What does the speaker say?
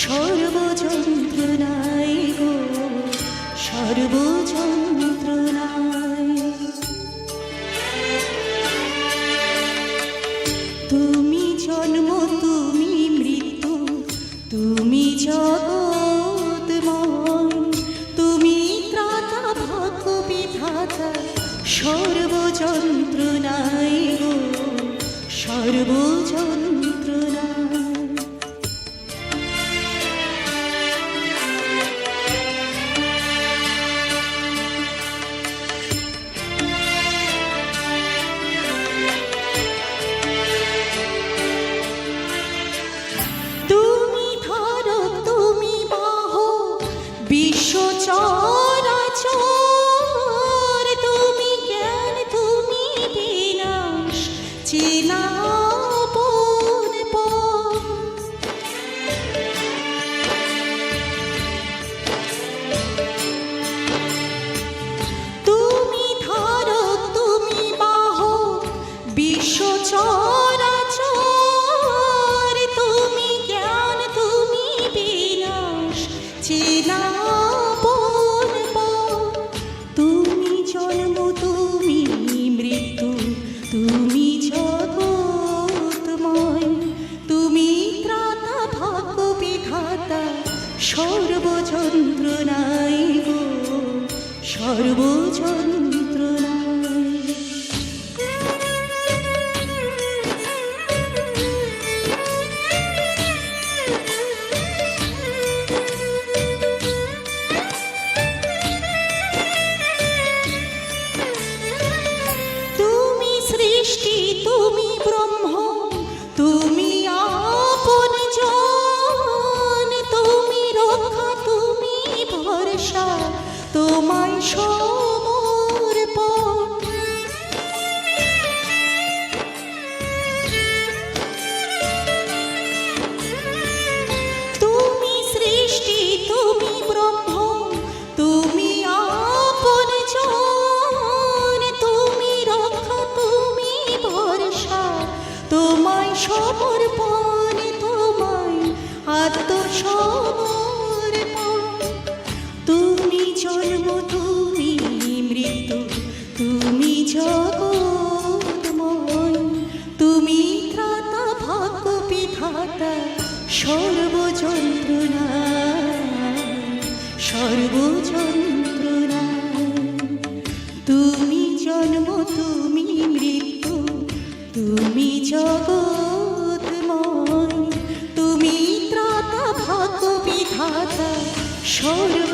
সর্বযন্ত্রণায় নাই সর্বযন্ত্রণায় তুমি তুমি মৃত্যু তুমি তুমি গো সর্বযন্ত্র নাই তুমি তুমি মৃত্যু তুমি তুমি বিধাতা সর্বযন্ত্রণায় গো। সর্বযন্ত্রণায় সৃষ্টি তুমি ব্রহ্ম তুমি আপন জন তুমি রক্ষা তুমি ভরসা তোমায় সমর্পণ তোমায় সমর্পণ তোমায়, আত্মসমর্পণ। তুমি জন্ম, তুমি মৃত্যু, তুমি জগৎময় তুমি ত্রাতা, ভাগ্য বিধাতা, সর্বযন্ত্রণা। সর্বযন্ত্রণা। তুমি জন্ম, তুমি মৃত্যু, তুমি জগৎময় সর্বযন্ত্রণায়